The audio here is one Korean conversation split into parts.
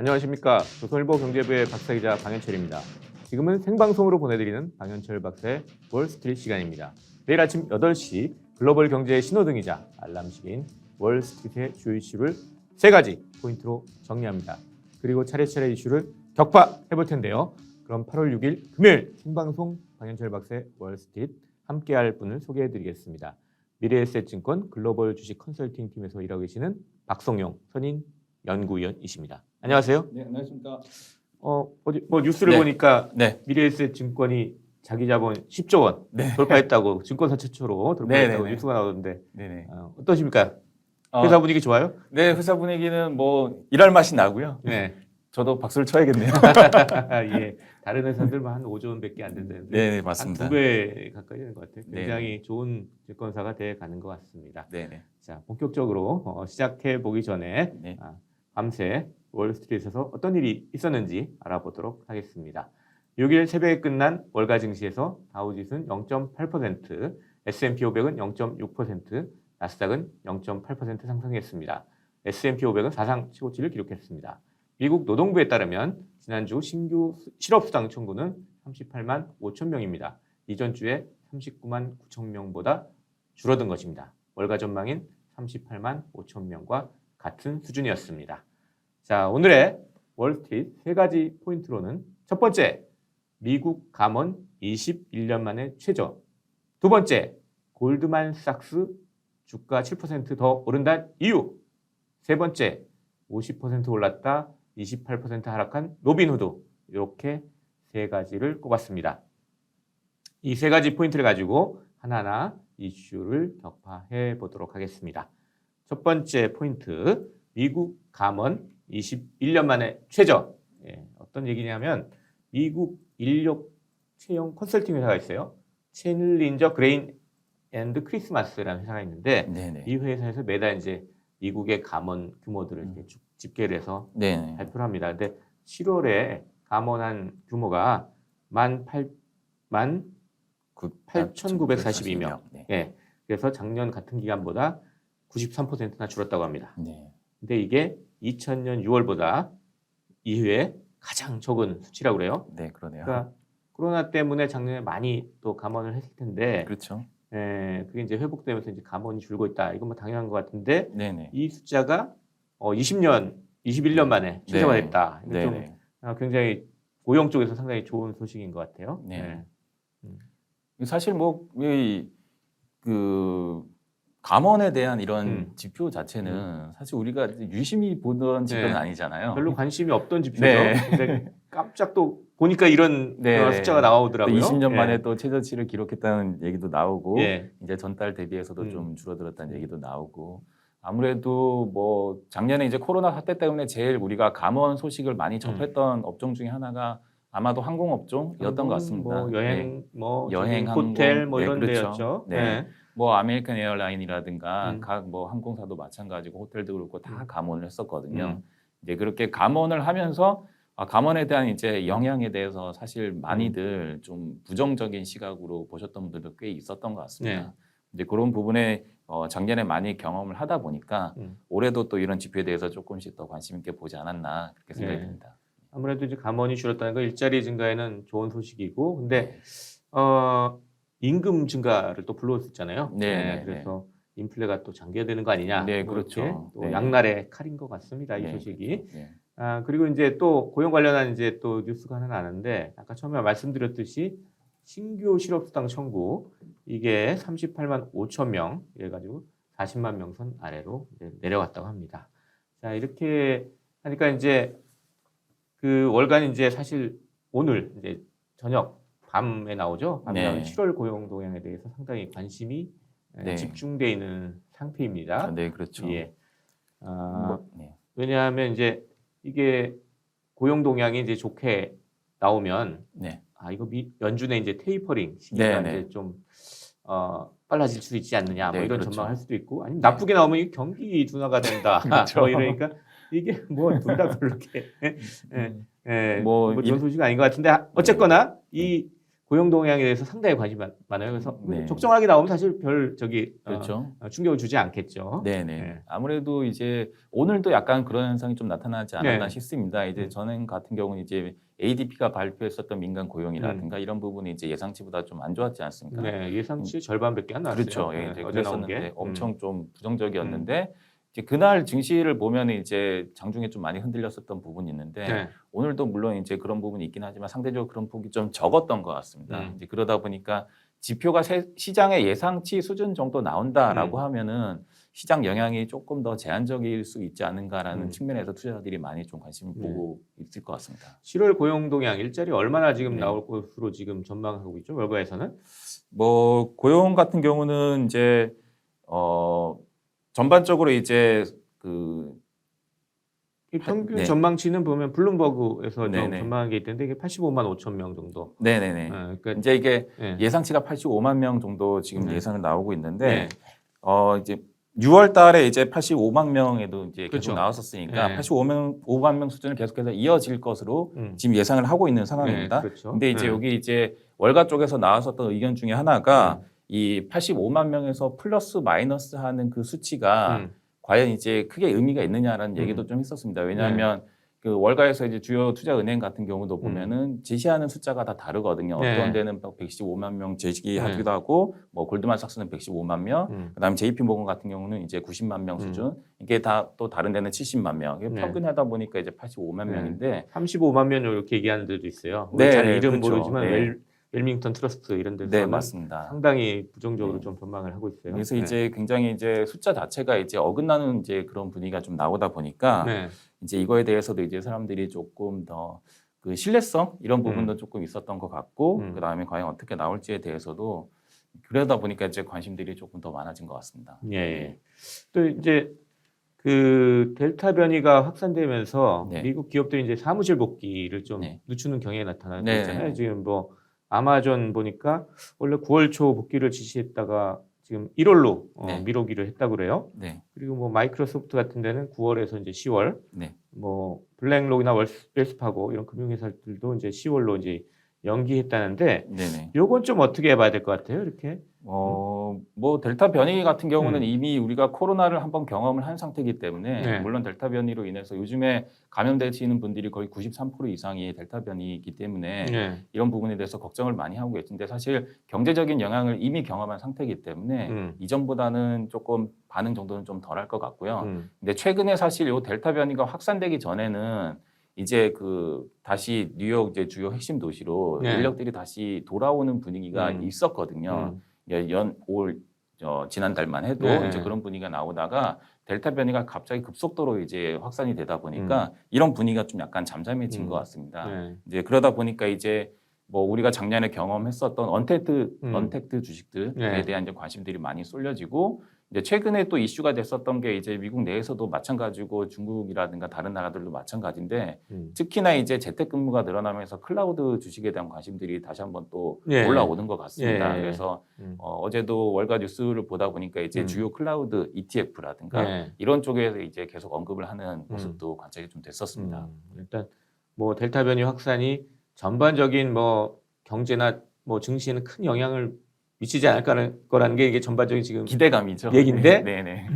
안녕하십니까. 조선일보 경제부의 박사 기자 방현철입니다. 지금은 생방송으로 보내드리는 방현철 박사의 월스트리트 시간입니다. 내일 아침 8시 글로벌 경제의 신호등이자 알람시계인 월스트리트의 주요 이슈를 세 가지 포인트로 정리합니다. 그리고 차례차례 이슈를 격파해 볼 텐데요. 그럼 8월 6일 금요일 생방송 방현철 박사의 월스트리트 함께할 분을 소개해 드리겠습니다. 미래에셋증권 글로벌 주식 컨설팅 팀에서 일하고 계시는 박성용 선임 연구위원이십니다. 안녕하세요. 네, 안녕하십니까. 어, 어디 뭐 뉴스를 네. 보니까 네. 미래에셋 증권이 자기 자본 10조 원 네. 돌파했다고 증권사 최초로 돌파했다고 네, 네, 네. 뉴스가 나오던데 네네. 어, 어떠십니까? 어, 회사 분위기 좋아요? 네, 회사 분위기는 뭐 일할 맛이 나고요. 네. 저도 박수를 쳐야겠네요. 예. 다른 회사들만 한 5조 원밖에 안 된다는데 네, 네, 한 맞습니다. 두배 가까이 되는 것 같아요. 네. 굉장히 좋은 증권사가 돼 가는 것 같습니다. 네, 네. 자, 본격적으로 어, 시작해 보기 전에 네. 아, 밤새 월스트리트에서 어떤 일이 있었는지 알아보도록 하겠습니다. 6일 새벽에 끝난 월가 증시에서 다우지수는 0.8%, S&P 500은 0.6%, 나스닥은 0.8% 상승했습니다. S&P 500은 사상 최고치를 기록했습니다. 미국 노동부에 따르면 지난주 신규 실업수당 청구는 38만 5천 명입니다. 이전 주에 39만 9천 명보다 줄어든 것입니다. 월가 전망인 38만 5천 명과 같은 수준이었습니다. 자, 오늘의 월스트리트 세 가지 포인트로는 첫 번째, 미국 감원 21년 만에 최저. 두 번째, 골드만삭스 주가 7%더 오른다는 이유. 세 번째, 50% 올랐다 28% 하락한 로빈후드. 이렇게 세 가지를 꼽았습니다. 이 세 가지 포인트를 가지고 하나하나 이슈를 격파해 보도록 하겠습니다. 첫 번째 포인트, 미국 감원 21년 만에 최저. 예, 어떤 얘기냐면 미국 인력 채용 컨설팅 회사가 있어요. 챌린저 그레인 앤드 크리스마스라는 회사가 있는데 네, 네. 이 회사에서 매달 이제 미국의 감원 규모들을 이렇게 쭉 집계를 해서 네, 네. 발표를 합니다. 근데 7월에 감원한 규모가 만 8, 만 8,942명. 네. 예. 그래서 작년 같은 기간보다 93%나 줄었다고 합니다. 네. 근데 이게 2000년 6월보다 이후에 가장 적은 수치라고 그래요. 네, 그러네요. 그러니까 코로나 때문에 작년에 많이 또 감원을 했을 텐데 그렇죠. 예, 그게 이제 회복되면서 이제 감원이 줄고 있다. 이건 뭐 당연한 것 같은데 네, 네. 이 숫자가 어 20년, 21년 만에 최저가 네. 됐다. 이거 네, 좀 네. 아, 굉장히 고용 쪽에서 상당히 좋은 소식인 것 같아요. 네. 예. 사실 뭐그 감원에 대한 이런 음. 지표 자체는 사실 우리가 유심히 보던 지표는 네. 아니잖아요. 별로 관심이 없던 지표죠. 네. 근데 깜짝 또 보니까 이런 네. 어, 숫자가 또 나오더라고요. 20년 예. 만에 또 최저치를 기록했다는 얘기도 나오고 예. 이제 전달 대비해서도 음. 좀 줄어들었다는 얘기도 나오고 아무래도 뭐 작년에 이제 코로나 사태 때문에 제일 우리가 감원 소식을 많이 접했던 업종 중에 하나가 아마도 항공업종이었던 것 같습니다. 뭐 여행, 뭐 여행, 호텔 뭐 항공. 이런 네, 그렇죠. 데였죠. 네. 네. 뭐 아메리칸 에어라인이라든가 음. 각뭐 항공사도 마찬가지고 호텔도 그렇고 다 음. 감원을 했었거든요. 음. 이제 그렇게 감원을 하면서 아, 감원에 대한 이제 영향에 대해서 사실 많이들 음. 좀 부정적인 시각으로 보셨던 분들도 꽤 있었던 것 같습니다. 네. 이제 그런 부분에 어, 작년에 많이 경험을 하다 보니까 음. 올해도 또 이런 지표에 대해서 조금씩 더 관심 있게 보지 않았나 그렇게 생각이 네. 듭니다. 아무래도 이제 감원이 줄었다는 건 일자리 증가에는 좋은 소식이고, 네. 근데 어, 임금 증가를 또 불러왔었잖아요. 네, 네, 네. 그래서 인플레가 또 장기화되는 거 아니냐. 네, 뭐 그렇죠. 또 네. 양날의 칼인 것 같습니다. 이 네, 소식이. 그렇죠. 네. 아, 그리고 이제 또 고용 관련한 이제 또 뉴스가 하나 나는데 아까 처음에 말씀드렸듯이 신규 실업수당 청구 이게 38만 5천 명 이래가지고 40만 명선 아래로 이제 내려갔다고 합니다. 자 이렇게 하니까 이제 그 월간 이제 사실 오늘 이제 저녁 밤에 나오죠. 밤에 네. 나오는 7월 고용 동향에 대해서 상당히 관심이 에, 네. 집중돼 있는 상태입니다. 아, 네, 그렇죠. 예. 아, 뭐, 네. 왜냐하면 이제 이게 고용 동향이 이제 좋게 나오면 네. 아 이거 미, 연준의 이제 테이퍼링 시기가 네, 네. 이제 좀 어, 빨라질 수 있지 않느냐 뭐 네, 이런 그렇죠. 전망을 할 수도 있고 아니면 나쁘게 나오면 이 경기 둔화가 된다 그렇죠. 뭐 이러니까 이게 뭐 둘 다 그렇게 예, 예, 예, 뭐 뭐, 좋은 일- 소식 아닌 것 같은데 아, 어쨌거나 이 고용 동향에 대해서 상당히 관심이 많- 많아요. 그래서 네. 적정하게 나오면 사실 별 저기 어, 그렇죠. 어, 충격을 주지 않겠죠. 네네. 네. 아무래도 이제 오늘도 약간 그런 현상이 좀 나타나지 않았나 네. 싶습니다. 이제 음. 저는 같은 경우는 이제 ADP가 발표했었던 민간 고용이라든가 이런 부분이 이제 예상치보다 좀 안 좋았지 않습니까? 음. 네, 예상치 절반밖에 안 나왔어요. 그렇죠. 예, 네, 어제 나온 게. 엄청 좀 부정적이었는데 이제 그날 증시를 보면 이제 장중에 좀 많이 흔들렸었던 부분이 있는데 네. 오늘도 물론 이제 그런 부분이 있긴 하지만 상대적으로 그런 폭이 좀 적었던 것 같습니다. 음. 이제 그러다 보니까 지표가 세- 시장의 예상치 수준 정도 나온다라고 음. 하면은 시장 영향이 조금 더 제한적일 수 있지 않은가라는 음. 측면에서 투자자들이 많이 좀 관심을 네. 보고 있을 것 같습니다. 7월 고용 동향 일자리 얼마나 지금 네. 나올 것으로 지금 전망하고 있죠. 월가에서는. 뭐 고용 같은 경우는 이제 어 전반적으로 이제 그 이 평균 네. 전망치는 보면 블룸버그에서 좀 네네. 전망한 게 있던데 이게 85만 5천 명 정도. 네네네. 어, 그러니까 이제 이게 예. 예상치가 85만 명 정도 지금 네. 예상을 나오고 있는데 네. 어 이제 6월 달에 이제 85만 명에도 이제 계속 그렇죠. 나왔었으니까 네. 85만 5만 명 수준을 계속해서 이어질 것으로 음. 지금 예상을 하고 있는 상황입니다. 네, 그렇죠. 근데 이제 네. 여기 이제 월가 쪽에서 나왔었던 의견 중에 하나가 음. 이 85만 명에서 플러스 마이너스 하는 그 수치가 음. 과연 이제 크게 의미가 있느냐라는 음. 얘기도 좀 했었습니다. 왜냐하면 그 월가에서 이제 주요 투자 은행 같은 경우도 음. 보면은 제시하는 숫자가 다 다르거든요. 네. 어떤 데는 115만 명 제시하기도 하고 뭐 골드만삭스는 115만 명, 음. 그다음에 JP 모건 같은 경우는 이제 90만 명 음. 수준. 이게 다 또 다른 데는 70만 명. 이게 네. 평균하다 보니까 이제 85만 네. 명인데 35만 명 이렇게 얘기하는 데도 있어요. 네, 잘 네, 이름 그렇죠. 모르지만 네. 웰, 웰밍턴 트러스트 이런 데서 네, 맞습니다. 상당히 부정적으로 네. 좀 전망을 하고 있어요. 그래서 네. 이제 굉장히 이제 숫자 자체가 이제 어긋나는 이제 그런 분위기가 좀 나오다 보니까 네. 이제 이거에 대해서도 이제 사람들이 조금 더 그 신뢰성 이런 부분도 음. 조금 있었던 것 같고 음. 그 다음에 과연 어떻게 나올지에 대해서도 그러다 보니까 이제 관심들이 조금 더 많아진 것 같습니다. 예, 예. 또 이제 그 델타 변이가 확산되면서 네. 미국 기업들이 이제 사무실 복귀를 좀 네. 늦추는 경향이 나타나고 네. 있잖아요. 지금 뭐 아마존 보니까 원래 9월 초 복귀를 지시했다가 지금 1월로 어, 네. 미루기로 했다고 그래요. 네, 그리고 뭐 마이크로소프트 같은 데는 9월에서 이제 10월, 네, 뭐 블랙록이나 웰스파고 이런 금융회사들도 이제 10월로 이제 연기했다는데 네, 네. 요건 좀 어떻게 봐야 될 것 같아요, 이렇게? 어, 뭐 델타 변이 같은 경우는 음. 이미 우리가 코로나를 한번 경험을 한 상태이기 때문에 네. 물론 델타 변이로 인해서 요즘에 감염되시는 분들이 거의 93% 이상이 델타 변이이기 때문에 네. 이런 부분에 대해서 걱정을 많이 하고 계신데 사실 경제적인 영향을 이미 경험한 상태이기 때문에 음. 이전보다는 조금 반응 정도는 좀 덜할 것 같고요. 음. 근데 최근에 사실 이 델타 변이가 확산되기 전에는 이제 그 다시 뉴욕 이제 주요 핵심 도시로 네. 인력들이 다시 돌아오는 분위기가 음. 있었거든요. 음. 연올 어, 지난달만 해도 네. 이제 그런 분위기가 나오다가 델타 변이가 갑자기 급속도로 이제 확산이 되다 음. 보니까 이런 분위기가 좀 약간 잠잠해진 음. 것 같습니다. 네. 이제 그러다 보니까 이제 뭐 우리가 작년에 경험했었던 언택트 음. 언택트 주식들에 네. 대한 이제 관심들이 많이 쏠려지고 이제 최근에 또 이슈가 됐었던 게 이제 미국 내에서도 마찬가지고 중국이라든가 다른 나라들도 마찬가지인데 음. 특히나 이제 재택근무가 늘어나면서 클라우드 주식에 대한 관심들이 다시 한번 또 예. 올라오는 것 같습니다. 예. 그래서 음. 어, 어제도 월가 뉴스를 보다 보니까 이제 음. 주요 클라우드 ETF라든가 네. 이런 쪽에서 이제 계속 언급을 하는 모습도 관찰이 좀 됐었습니다. 음. 일단 뭐 델타 변이 확산이 전반적인 뭐 경제나 뭐 증시에는 큰 영향을 미치지 않을 거라는 게 이게 전반적인 지금 기대감이죠. 얘긴데? 네, 네.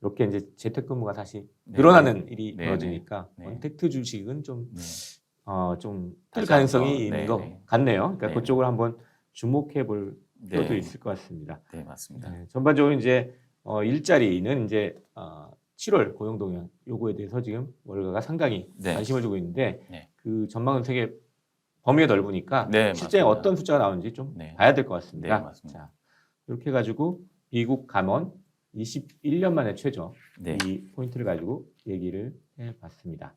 이렇게 이제 재택근무가 다시 네. 늘어나는 일이 네, 벌어지니까 네. 언택트 주식은 좀 네. 어, 좀 가능성이 있는 네, 것 네. 같네요. 그러니까 네. 그쪽을 한번 주목해 볼 네. 있을 것 같습니다. 네, 맞습니다. 네, 전반적으로 이제 어, 일자리는 이제 어, 7월 고용 동향 요거에 대해서 지금 월가가 상당히 네. 관심을 주고 있는데 네. 그 전망은 되게 범위가 넓으니까 네, 실제 맞습니다. 어떤 숫자가 나오는지 좀 네. 봐야 될 것 같습니다. 네, 맞습니다. 자, 이렇게 해가지고 미국 감원 21년 만에 최저 네. 이 포인트를 가지고 얘기를 해봤습니다.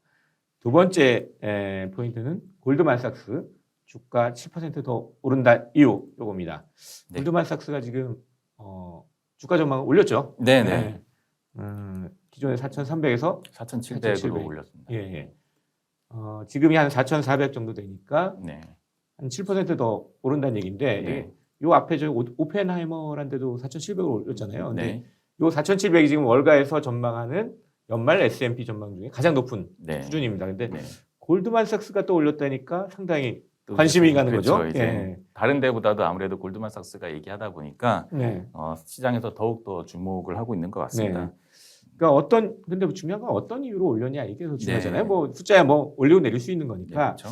두 번째 에, 포인트는 골드만삭스 주가 7%더 오른다 이유 요겁니다. 네. 골드만삭스가 지금 어, 주가 전망을 올렸죠. 네, 네. 음, 기존에 4,300에서 4,700으로 4,700. 올렸습니다. 예, 예. 어, 지금이 한 4,400 정도 되니까 네. 한 7%더 오른다는 얘기인데 네. 예, 요 앞에 저 오- 오펜하이머란 데도 4,700을 올렸잖아요. 근데 네. 요 4,700이 지금 월가에서 전망하는 연말 S&P 전망 중에 가장 높은 네. 수준입니다. 근데 네. 골드만삭스가 또 올렸다니까 상당히 또 관심이 이제 가는 그렇죠. 거죠. 이제 예. 다른 데보다도 아무래도 골드만삭스가 얘기하다 보니까 네. 어, 시장에서 더욱 더 주목을 하고 있는 것 같습니다. 네. 그러니까 어떤 근데 중요한 건 어떤 이유로 올렸냐 이게 더 중요하잖아요. 네. 뭐 숫자야 뭐 올리고 내릴 수 있는 네, 거니까 그렇죠.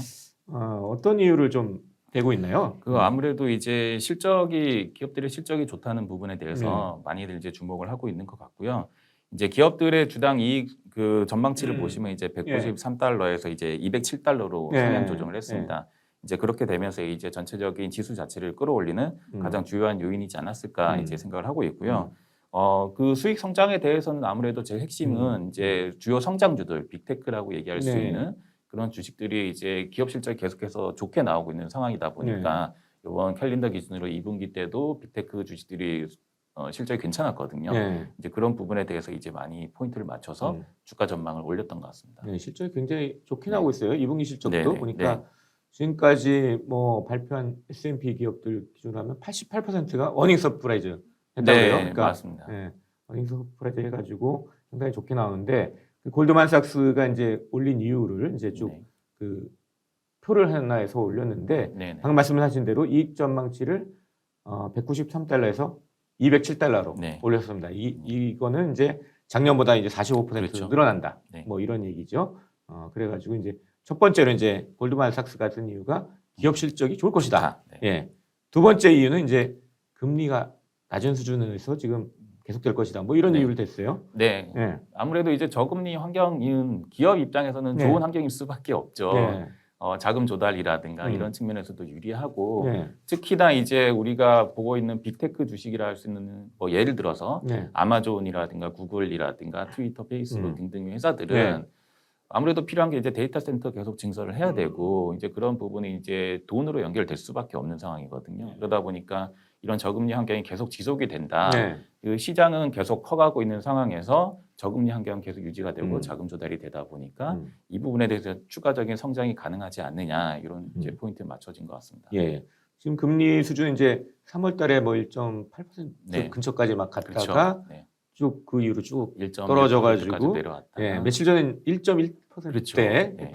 어, 어떤 이유를 좀 대고 있나요? 그 아무래도 이제 실적이 기업들의 실적이 좋다는 부분에 네. 대해서 많이들 이제 주목을 하고 있는 것 같고요. 이제 기업들의 주당 이익 그 전망치를 음. 보시면 이제 193달러에서 이제 207달러로 네. 상향 조정을 했습니다. 이제 그렇게 되면서 이제 전체적인 지수 자체를 끌어올리는 음. 가장 주요한 요인이지 않았을까 음. 이제 생각을 하고 있고요. 어, 그 수익 성장에 대해서는 아무래도 제일 핵심은 음. 이제 주요 성장주들, 빅테크라고 얘기할 수 네. 있는 그런 주식들이 이제 기업 실적이 계속해서 좋게 나오고 있는 상황이다 보니까 네. 이번 캘린더 기준으로 2분기 때도 빅테크 주식들이 어, 실적이 괜찮았거든요. 네. 이제 그런 부분에 대해서 이제 많이 포인트를 맞춰서 음. 주가 전망을 올렸던 것 같습니다. 네, 실적이 굉장히 좋게 네. 나오고 있어요. 2분기 실적도 네, 네, 보니까 네. 지금까지 뭐 발표한 S&P 기업들 기준으로 하면 88%가 어닝 서프라이즈 했다고요. 네, 그러니까 맞습니다. 네, 어닝 서프라이즈 해가지고 상당히 좋게 나오는데 그 골드만삭스가 이제 올린 이유를 이제 쭉 네, 그 표를 하나에서 올렸는데 네, 네. 방금 말씀하신 대로 이익 전망치를 어, 193달러에서 207달러로 네. 올렸습니다. 이 이거는 이제 작년보다 이제 45% 그렇죠. 늘어난다. 네. 뭐 이런 얘기죠. 어, 그래가지고 이제 첫 번째로 이제 골드만삭스가 든 이유가 기업 실적이 좋을 것이다. 다, 네. 예. 두 번째 이유는 이제 금리가 낮은 수준에서 지금 계속될 것이다. 뭐 이런 네. 이유를 댔어요. 네. 예. 아무래도 이제 저금리 환경인 기업 입장에서는 네. 좋은 환경일 수밖에 없죠. 네. 어, 자금 조달이라든가 음. 이런 측면에서도 유리하고 네. 특히나 이제 우리가 보고 있는 빅테크 주식이라 할 수 있는 뭐 예를 들어서 네. 아마존이라든가 구글이라든가 트위터, 페이스북 음. 등등의 회사들은 네. 아무래도 필요한 게 이제 데이터 센터 계속 증설을 해야 음. 되고 이제 그런 부분이 이제 돈으로 연결될 수밖에 없는 상황이거든요. 그러다 보니까 이런 저금리 환경이 계속 지속이 된다. 네. 그 시장은 계속 커가고 있는 상황에서 저금리 환경 계속 유지가 되고 음. 자금 조달이 되다 보니까 음. 이 부분에 대해서 추가적인 성장이 가능하지 않느냐 이런 이제 음. 포인트에 맞춰진 것 같습니다. 예. 지금 금리 수준 이제 3월 달에 뭐 1.8% 네. 근처까지 막 갔다가 그렇죠. 네. 쭉그 이후로 쭉1.1% 떨어져가지고, 내려왔다. 예, 며칠 전엔 1.1%대 그렇죠. 네. 일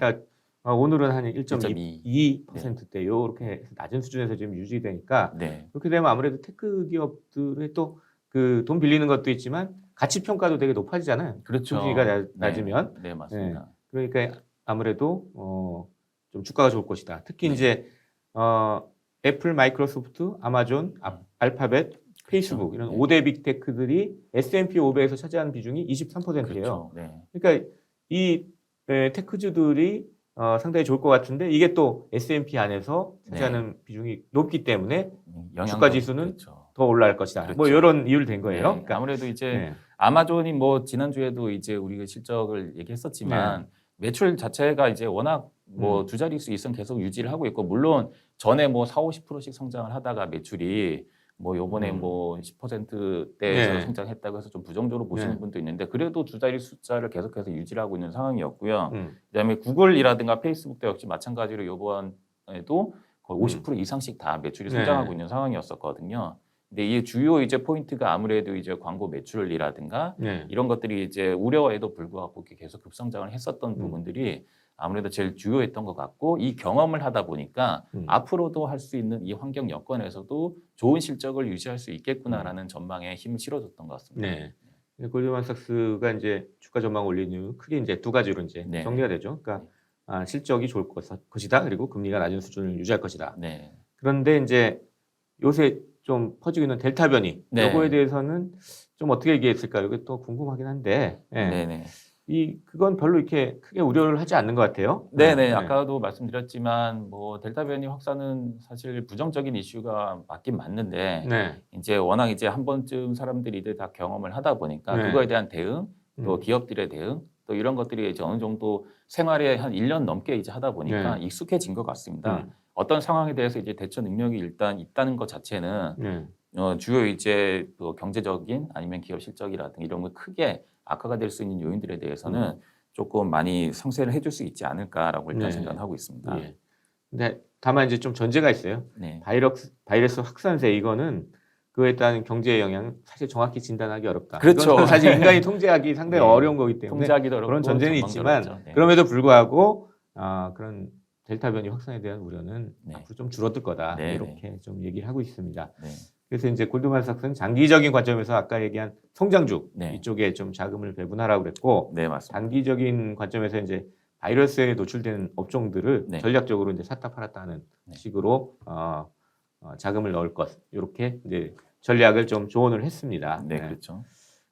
단 어, 오늘은 한 1.2. 1.2%대 요렇게 낮은 수준에서 지금 유지되니까 네. 그렇게 되면 아무래도 테크 기업들의 또 그 돈 빌리는 것도 있지만 가치 평가도 되게 높아지잖아요. 그렇죠. 낮- 네. 낮으면 네, 맞습니다. 그러니까 아무래도 어, 좀 주가가 좋을 것이다. 특히 네. 이제 어, 애플, 마이크로소프트, 아마존, 아- 알파벳, 페이스북 이런 네. 5대 빅테크들이 S&P 500에서 차지하는 비중이 23%예요. 그렇죠. 네. 그러니까 이 에, 테크주들이 어, 상당히 좋을 것 같은데 이게 또 S&P 안에서 차지하는 비중이 높기 때문에 영향도- 주가 지수는 그렇죠. 더 올라갈 것이다. 그렇죠. 뭐 이런 이유를 된 거예요. 네. 그러니까 아무래도 이제 네. 아마존이 뭐 지난주에도 이제 우리가 실적을 얘기했었지만 매출 자체가 이제 워낙 뭐 음. 두 자릿수 이상 계속 유지를 하고 있고 물론 전에 뭐 4, 50%씩 성장을 하다가 매출이 뭐 요번에 음. 뭐 10%대에서 네. 성장했다고 해서 좀 부정적으로 보시는 네. 분도 있는데 그래도 두 자릿 숫자를 계속해서 유지를 하고 있는 상황이었고요. 음. 그다음에 구글이라든가 페이스북도 역시 마찬가지로 요번에도 거의 음. 50% 이상씩 다 매출이 네. 성장하고 있는 상황이었었거든요. 근데 이 주요 이제 포인트가 아무래도 이제 광고 매출이라든가 네. 이런 것들이 이제 우려에도 불구하고 계속 급성장을 했었던 음. 부분들이 아무래도 제일 주요했던 것 같고 이 경험을 하다 보니까 음. 앞으로도 할 수 있는 이 환경 여건에서도 좋은 실적을 유지할 수 있겠구나라는 전망에 힘을 실어줬던 것 같습니다. 네. 골드만삭스가 이제 주가 전망 올린 이유 크게 이제 두 가지로 이제 네. 정리가 되죠. 그러니까 아, 실적이 좋을 것- 것이다. 그리고 금리가 낮은 수준을 유지할 것이다. 네. 그런데 이제 요새 좀 퍼지고 있는 델타 변이 네. 이거에 대해서는 좀 어떻게 얘기했을까요? 이게 또 궁금하긴 한데 예. 네. 네. 이 그건 별로 이렇게 크게 우려를 하지 않는 것 같아요. 네네 네. 아까도 말씀드렸지만 뭐 델타 변이 확산은 사실 부정적인 이슈가 맞긴 맞는데 네. 이제 워낙 이제 한 번쯤 사람들이 이제 다 경험을 하다 보니까 네. 그거에 대한 대응 또 음. 기업들의 대응 또 이런 것들이 이제 어느 정도 생활에 한 1년 넘게 이제 하다 보니까 익숙해진 것 같습니다. 음. 어떤 상황에 대해서 이제 대처 능력이 일단 있다는 것 자체는 네. 어, 주요 이제 또 경제적인 아니면 기업 실적이라든가 이런 거 크게 악화가 될 수 있는 요인들에 대해서는 조금 많이 상쇄를 해줄 수 있지 않을까라고 일단 네. 생각하고 있습니다. 예. 근데 다만 이제 좀 전제가 있어요. 네. 바이러스 바이러스 확산세 이거는 그에 따른 경제 영향 사실 정확히 진단하기 어렵다. 그렇죠. 이건 사실 인간이 통제하기 상당히 네. 어려운 거기 때문에 통제하기도 어렵고 그런 전제는 있지만 어렵죠. 네. 그럼에도 불구하고 아, 그런 델타 변이 확산에 대한 우려는 네. 앞으로 좀 줄어들 거다 네, 이렇게 좀 얘기를 하고 있습니다. 네. 그래서 이제 골드만삭스는 장기적인 관점에서 아까 얘기한 성장주 네. 이쪽에 좀 자금을 배분하라고 그랬고 네, 맞습니다. 단기적인 관점에서 이제 바이러스에 노출되는 업종들을 네. 전략적으로 이제 샀다 팔았다 하는 네. 식으로 어, 어, 자금을 넣을 것 이렇게 이제 전략을 좀 조언을 했습니다. 네, 네. 그렇죠.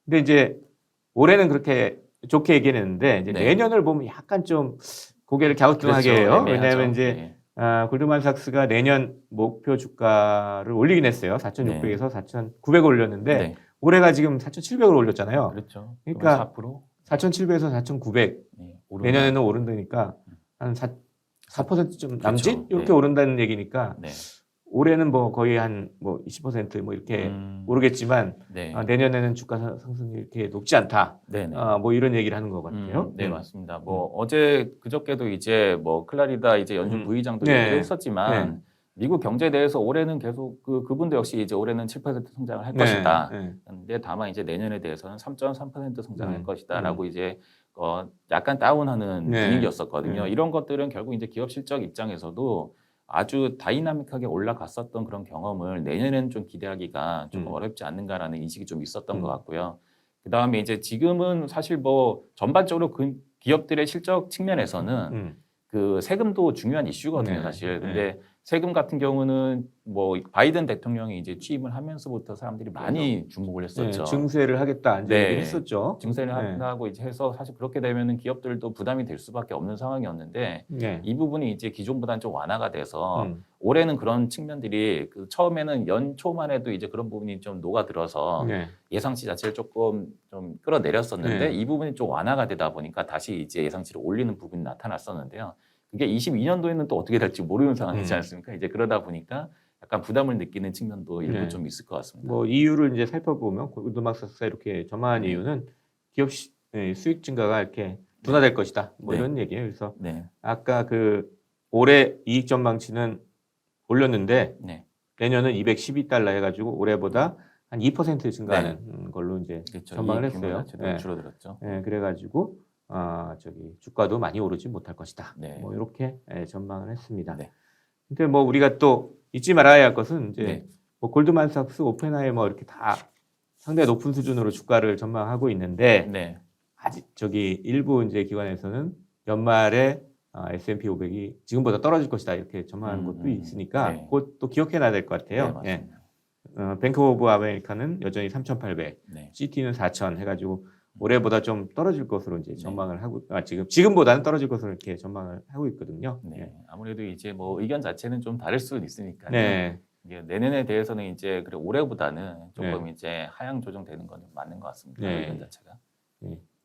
근데 이제 올해는 그렇게 좋게 얘기했는데 이제 네. 내년을 보면 약간 좀 고개를 갸우뚱하게 그렇죠. 해요. 왜냐하면 이제 네. 아, 골드만삭스가 내년 목표 주가를 올리긴 했어요. 4,600에서 4,900을 올렸는데 네. 올해가 지금 4,700을 올렸잖아요. 그렇죠. 그러니까 4% 4,700에서 4,900 네, 내년에는 오른다니까 한 4, 4%좀 남짓 그렇죠. 이렇게 네. 오른다는 얘기니까 네. 올해는 뭐 거의 한 뭐 20%뭐 이렇게 음, 오르겠지만 네. 아, 내년에는 주가 상- 상승이 이렇게 높지 않다. 네, 네. 아, 뭐 이런 얘기를 하는 것 같아요. 음, 네 음. 맞습니다. 뭐 어제 그저께도 이제 뭐 클라리다 이제 연준 음. 부의장도 네. 얘기를 했었지만 네. 미국 경제에 대해서 올해는 계속 그 그분도 역시 이제 올해는 7% 성장을 할 네, 것이다. 네. 근데 다만 이제 내년에 대해서는 3.3% 성장할 음, 것이다라고 이제 어 약간 다운하는 네. 분위기였었거든요. 네. 이런 것들은 결국 이제 기업 실적 입장에서도 아주 다이나믹하게 올라갔었던 그런 경험을 내년에는 좀 기대하기가 좀 음. 어렵지 않는가라는 인식이 좀 있었던 음. 것 같고요. 그 다음에 이제 지금은 사실 뭐 전반적으로 그 기업들의 실적 측면에서는 음. 그 세금도 중요한 이슈거든요, 네, 사실. 네. 근데 세금 같은 경우는 뭐 바이든 대통령이 이제 취임을 하면서부터 사람들이 많이 주목을 네, 했었죠. 증세를 하겠다 이제 네. 했었죠. 증세를 네. 한다고 이제 해서 사실 그렇게 되면은 기업들도 부담이 될 수밖에 없는 상황이었는데 네. 이 부분이 이제 기존보다는 좀 완화가 돼서 음. 올해는 그런 측면들이 그 처음에는 연초만 해도 이제 그런 부분이 좀 녹아들어서 네. 예상치 자체를 조금 좀 끌어내렸었는데 네. 이 부분이 좀 완화가 되다 보니까 다시 이제 예상치를 올리는 부분이 나타났었는데요. 그게 22년도에는 또 어떻게 될지 모르는 상황이지 음. 않습니까? 이제 그러다 보니까 약간 부담을 느끼는 측면도 일부 네. 좀 있을 것 같습니다. 뭐 이유를 이제 살펴보면 골드만삭스가 이렇게 전망한 네. 이유는 기업 시- 네, 수익 증가가 이렇게 둔화될 것이다. 뭐 네. 이런 얘기예요. 그래서 네, 아까 그 올해 이익 전망치는 올렸는데 네, 내년은 212달러 해가지고 올해보다 한 2% 증가하는 음, 걸로 이제 그렇죠. 전망을 했어요. 네. 줄어들었죠. 예, 그래가지고 아 저기 주가도 많이 오르지 못할 것이다. 네. 뭐 이렇게 예, 전망을 했습니다. 네. 근데 뭐 우리가 또 잊지 말아야 할 것은 이제 네. 뭐 골드만삭스, 오펜하이머 이렇게 다 상당히 높은 수준으로 주가를 전망하고 있는데 네, 아직 저기 일부 이제 기관에서는 연말에 아, S&P 500이 지금보다 떨어질 것이다 이렇게 전망하는 음, 것도 음, 있으니까 네. 그것 또 기억해놔야 될것 네, 같아요. 예. 맞습니다. 어, 뱅크 오브 아메리카는 여전히 3,800, 네, CT는 4,000 해가지고 올해보다 좀 떨어질 것으로 이제 네. 전망을 하고 아, 지금 지금보다는 떨어질 것으로 이렇게 전망을 하고 있거든요. 네. 아무래도 이제 뭐 의견 자체는 좀 다를 수는 있으니까요. 네. 이게 내년에 대해서는 이제 그래 올해보다는 조금 이제 하향 조정되는 건 맞는 것 같습니다. 네. 의견 자체가.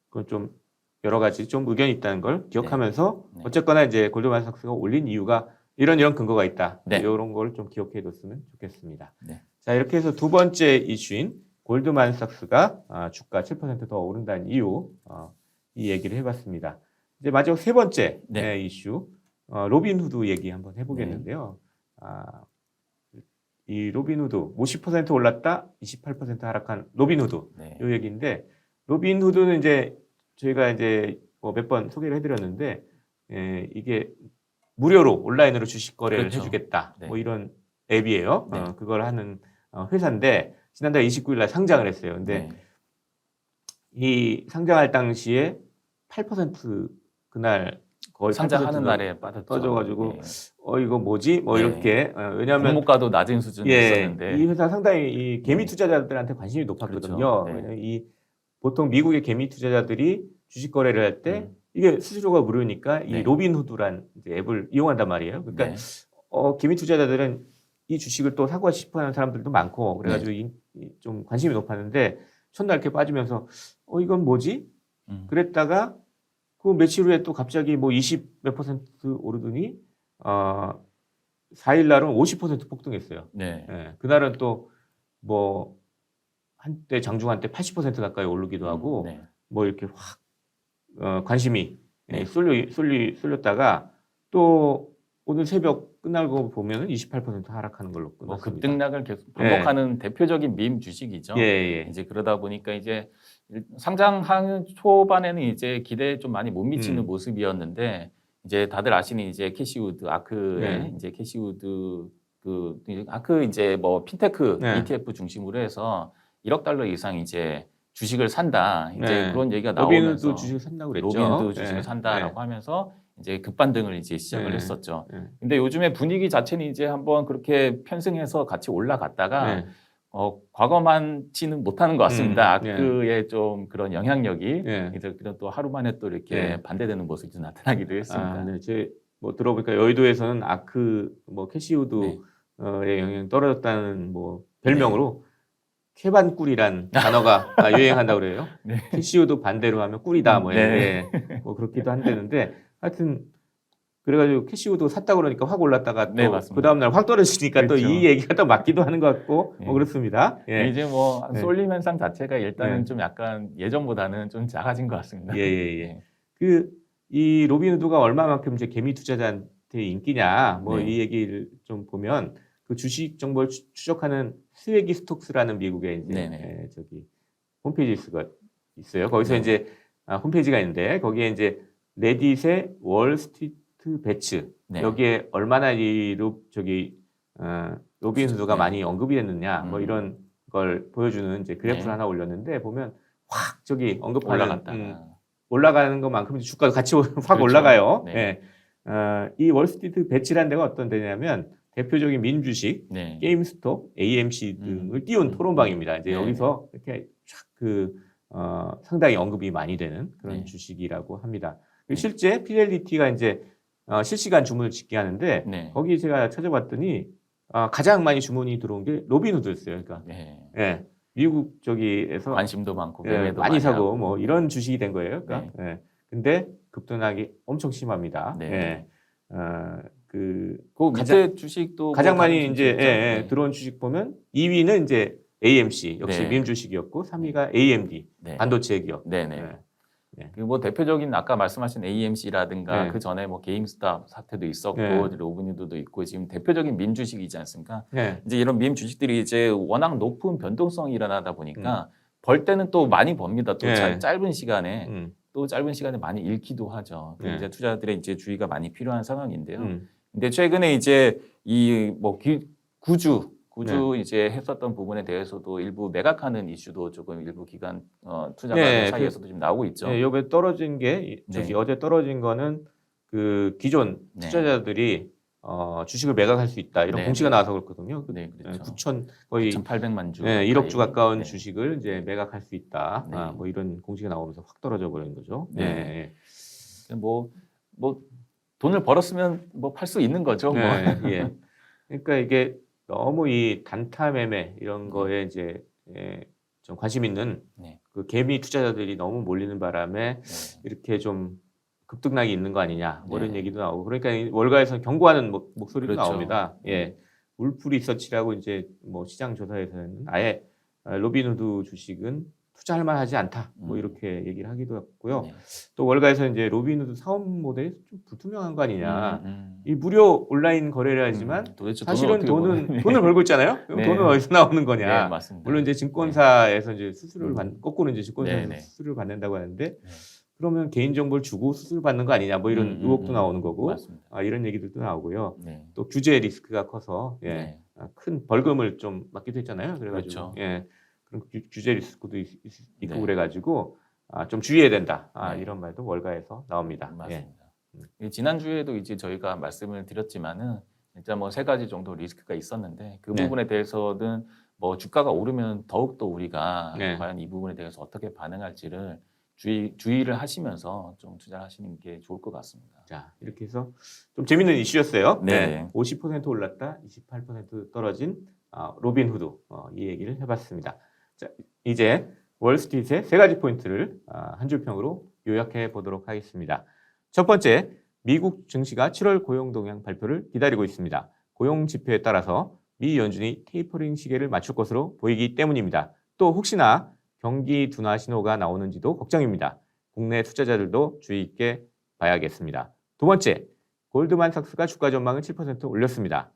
그건 좀 여러 가지 좀 의견이 있다는 걸 기억하면서 네. 어쨌거나 이제 골드만 삭스가 올린 이유가 이런 이런 근거가 있다. 네. 이런 걸 좀 기억해 뒀으면 좋겠습니다. 네. 자 이렇게 해서 두 번째 이슈인 골드만삭스가 아, 주가 7%더 오른다는 이유 어, 이 얘기를 해봤습니다. 이제 마지막 세 번째 네. 예, 이슈 어, 로빈후드 얘기 한번 해보겠는데요. 아, 이 로빈후드 50% 올랐다 28% 하락한 로빈후드 네. 요 얘기인데 로빈후드는 이제 저희가 이제 뭐 몇 번 소개를 해드렸는데 예, 이게 무료로 온라인으로 주식 거래를 그렇죠. 해주겠다 네. 뭐 이런 앱이에요. 네. 어, 그걸 하는 어, 회사인데 지난달 29일 날 상장을 했어요. 근데 네. 이 상장할 당시에 8% 그날 거의 상장하는 8% 날에 빠졌죠. 떠져가지고 네. 어 이거 뭐지 뭐 네. 이렇게 어, 왜냐하면 공모가도 낮은 수준이 예, 있었는데. 이 회사 상당히 이 개미 네. 투자자들한테 관심이 높았거든요. 그렇죠. 네. 이 보통 미국의 개미 투자자들이 주식 거래를 할때 음. 이게 수수료가 무료니까 이 네. 로빈후드란 이제 앱을 이용한단 말이에요. 그러니까 네. 어, 개미 투자자들은 이 주식을 또 사고 싶어하는 사람들도 많고 네. 그래가지고 이, 이- 좀 관심이 높았는데 첫날 이렇게 빠지면서 어 이건 뭐지? 음. 그랬다가 그 며칠 후에 또 갑자기 뭐 20 몇 퍼센트 오르더니 어 4일 날은 50% 폭등했어요. 네. 예, 그날은 또 뭐 한때 장중 한 때 80% 가까이 오르기도 하고 네. 뭐 이렇게 확 어, 관심이 예, 네. 쏠려 쏠리 쏠렸다가 또 오늘 새벽 끝나고 보면은 28% 하락하는 걸로 뭐 끝났습니다. 급등락을 계속 반복하는 대표적인 밈 주식이죠. 예, 예. 이제 그러다 보니까 이제 상장하는 초반에는 이제 기대에 좀 많이 못 미치는 음. 모습이었는데 이제 다들 아시는 이제 캐시우드 아크의 네. 이제 캐시우드 그 아크 이제 뭐 핀테크 네. ETF 중심으로 해서 1억 달러 이상 이제 주식을 산다 이제 네. 그런 얘기가 나오면서 로빈후드 주식을 산다고 그랬죠. 로빈후드 주식을 네. 산다라고 하면서 이제 급반등을 이제 시작을 네. 했었죠. 네. 근데 요즘에 분위기 자체는 이제 한번 그렇게 편승해서 같이 올라갔다가 네. 어, 과거만치는 못하는 것 같습니다. 음, 예. 아크의 좀 그런 영향력이 예. 이제 그런 또 하루 만에 또 이렇게 예. 반대되는 모습이 좀 나타나기도 했습니다. 아, 네. 제뭐 들어보니까 여의도에서는 아크 뭐 캐시우드의 네. 영향이 떨어졌다는 뭐 별명으로 캐반꿀이란 단어가 아, 유행한다고 그래요. 네. 캐시우드 반대로 하면 꿀이다 뭐, 네. 예. 뭐 그렇기도 한데는데 하여튼 그래가지고 캐시우드 샀다 그러니까 확 올랐다가 네, 또 맞습니다. 그 다음 날 확 떨어지니까 또 그렇죠. 이 얘기가 또 맞기도 하는 것 같고 예. 뭐 그렇습니다. 예. 이제 뭐 네. 쏠림 현상 자체가 일단은 네. 좀 약간 예전보다는 좀 작아진 것 같습니다. 예, 예, 예. 네. 그이 로빈후드가 얼마만큼 이제 개미 투자자한테 인기냐 뭐 네. 이 얘기를 좀 보면 그 주식 정보를 추- 추적하는 스웨기 스톡스라는 미국의 이제 네네. 에, 저기 홈페이지가 있어요. 거기서 네. 이제 아, 홈페이지가 있는데 거기에 이제 레딧의 월스트리트 배츠 네. 여기에 얼마나 이로 저기 어, 로빈후드가 네. 많이 언급이 됐느냐 뭐 음. 이런 걸 보여주는 이제 그래프를 네. 하나 올렸는데 보면 확 저기 언급하는 올라갔다가 음, 올라가는 것만큼 주가도 같이 확 그렇죠. 올라가요. 네. 예. 어, 이 월스트리트 배치라는 데가 어떤 데냐면 대표적인 민주식, 네. 게임스톱, AMC 음. 등을 띄운 음. 토론방입니다. 이제 네. 여기서 이렇게 쫙그 어, 상당히 언급이 많이 되는 그런 네. 주식이라고 합니다. 네. 그리고 실제 피델리티가 이제 어, 실시간 주문을 짓게 하는데 네. 거기 제가 찾아봤더니 어, 가장 많이 주문이 들어온 게 로빈후드였어요. 그러니까 네. 예, 미국 저기에서 관심도 많고 예, 매매도 많이 사고 하고. 뭐 이런 주식이 된 거예요. 그러니까. 예. 근데 급등하기 엄청 심합니다. 네. 예. 어, 그그 밑에 가장- 주식도 가장 뭐 많이 다른 이제 주식이죠. 예, 예, 네. 들어온 주식 보면 2위는 이제 AMC 역시 네. 민 주식이었고 3위가 AMD 네. 반도체 기업. 네 네. 예. 그뭐 대표적인 아까 말씀하신 AMC라든가 네. 그 전에 뭐 게임스탑 사태도 있었고 네. 로빈후드도 있고 지금 대표적인 민 주식이지 않습니까? 예. 이제 이런 민 주식들이 이제 워낙 높은 변동성이 일어나다 음. 보니까 벌 때는 또 많이 법니다. 또 네. 자- 짧은 시간에 음, 또 짧은 시간에 많이 잃기도 하죠. 그 네. 이제 투자자들의 이제 주의가 많이 필요한 상황인데요. 음. 근데 최근에 이제 이 뭐 구주 구주 네. 이제 했었던 부분에 대해서도 일부 매각하는 이슈도 조금 일부 기관 어, 투자가들 네, 사이에서도 지금 나오고 있죠. 예, 요게 떨어진 게 이- 저기 네. 어제 떨어진 거는 그 기존 네. 투자자들이 어, 주식을 매각할 수 있다 이런 네, 공시가 네. 나와서 그렇거든요. 그, 네, 그렇죠. 9천 거의 1,800만 주. 네, 1억 주. 가까운 네. 주식을 이제 매각할 수 있다. 네. 아, 뭐 이런 공시가 나오면서 확 떨어져 버린 거죠. 네. 뭐, 뭐 돈을 벌었으면 뭐 팔 수 있는 거죠. 뭐. 네, 예. 그러니까 이게 너무 이 단타 매매 이런 거에 이제 예, 좀 관심 있는 네. 그 개미 투자자들이 너무 몰리는 바람에 네. 이렇게 좀 급등락이 있는 거 아니냐 뭐 이런 네. 얘기도 나오고 그러니까 이 월가에서는 경고하는 목, 목소리도 그렇죠. 나옵니다. 예. 울프 리서치라고 이제 뭐 시장 조사에서는 아예 아, 로빈후드 주식은 투자할 만하지 않다. 뭐 음. 이렇게 얘기를 하기도 했고요. 네. 또 월가에서 이제 로빈후드 사업 모델이 좀 불투명한 거 아니냐. 음, 음. 이 무료 온라인 거래를 하지만 음, 도대체 사실은 돈은 벌어요? 돈을 벌고 있잖아요. 그럼 네. 돈은 어디서 나오는 네, 거냐? 맞습니다. 물론 이제 증권사에서 이제 수수료를 음. 받, 거꾸로 이제 증권사에서 네, 네. 수수료를 받는다고 하는데 그러면 개인 정보를 주고 수수료 받는 거 아니냐? 뭐 이런 음, 음, 의혹도 음. 나오는 거고 맞습니다. 아, 이런 얘기들도 나오고요. 네. 또 규제 리스크가 커서 예, 네. 아, 큰 벌금을 좀 맞기도 했잖아요. 그래가지고 그렇죠. 예, 규, 규제 리스크도 있, 고 네. 그래가지고 아, 좀 주의해야 된다. 아, 네. 이런 말도 월가에서 나옵니다. 예. 맞습니다. 이 지난 주에도 이제 저희가 말씀을 드렸지만은 진짜 뭐세 가지 정도 리스크가 있었는데 그 네. 부분에 대해서는 뭐 주가가 오르면 더욱 더 우리가 네. 과연 이 부분에 대해서 어떻게 반응할지를 주의 주의를 하시면서 좀 투자하시는 게 좋을 것 같습니다. 자, 이렇게 해서 좀 재밌는 이슈였어요. 네. 50% 올랐다, 28% 떨어진 아, 로빈 후드 어, 이 얘기를 해봤습니다. 자, 이제 월스트리트의 세 가지 포인트를 아, 한 줄평으로 요약해 보도록 하겠습니다. 첫 번째, 미국 증시가 7월 고용 동향 발표를 기다리고 있습니다. 고용 지표에 따라서 미 연준이 테이퍼링 시계를 맞출 것으로 보이기 때문입니다. 또 혹시나 경기 둔화 신호가 나오는지도 걱정입니다. 국내 투자자들도 주의 있게 봐야겠습니다. 두 번째, 골드만삭스가 주가 전망을 7% 올렸습니다.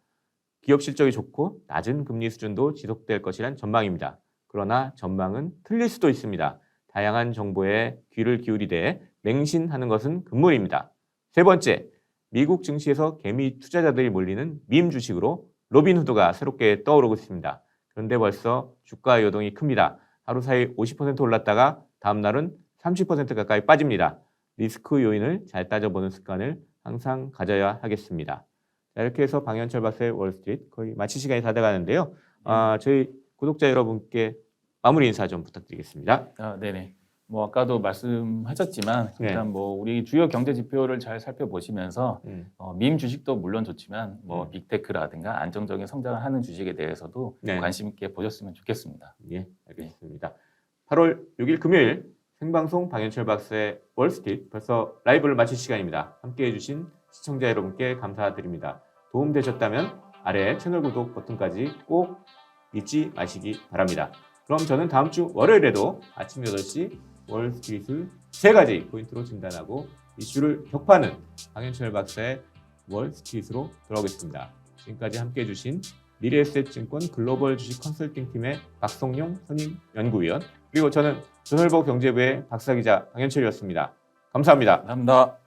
기업 실적이 좋고 낮은 금리 수준도 지속될 것이란 전망입니다. 그러나 전망은 틀릴 수도 있습니다. 다양한 정보에 귀를 기울이되 맹신하는 것은 금물입니다. 세 번째, 미국 증시에서 개미 투자자들이 몰리는 밈 주식으로 로빈후드가 새롭게 떠오르고 있습니다. 그런데 벌써 주가 요동이 큽니다. 하루 사이 50% 올랐다가 다음 날은 30% 가까이 빠집니다. 리스크 요인을 잘 따져보는 습관을 항상 가져야 하겠습니다. 자, 이렇게 해서 방현철 박사의 월스트리트 거의 마칠 시간이 다 돼가는데요. 아, 저희 구독자 여러분께 마무리 인사 좀 부탁드리겠습니다. 아, 네네. 뭐 아까도 말씀하셨지만 네. 일단 뭐 우리 주요 경제 지표를 잘 살펴보시면서 음, 어, 밈 주식도 물론 좋지만 뭐 음. 빅테크라든가 안정적인 성장을 하는 주식에 대해서도 네. 관심 있게 보셨으면 좋겠습니다. 예, 알겠습니다. 8월 6일 금요일 생방송 방현철 박사의 월스트리트 벌써 라이브를 마칠 시간입니다. 함께 해 주신 시청자 여러분께 감사드립니다. 도움 되셨다면 아래 채널 구독 버튼까지 꼭 잊지 마시기 바랍니다. 그럼 저는 다음 주 월요일에도 아침 8시 월스트리트를 세 가지 포인트로 진단하고 이슈를 격파하는 방현철 박사의 월스트리트로 돌아오겠습니다. 지금까지 함께 해 주신 미래에셋증권 글로벌 주식 컨설팅 팀의 박성용 선임 연구위원 그리고 저는 조선일보 경제부의 박사기자 방현철이었습니다. 감사합니다. 감사합니다.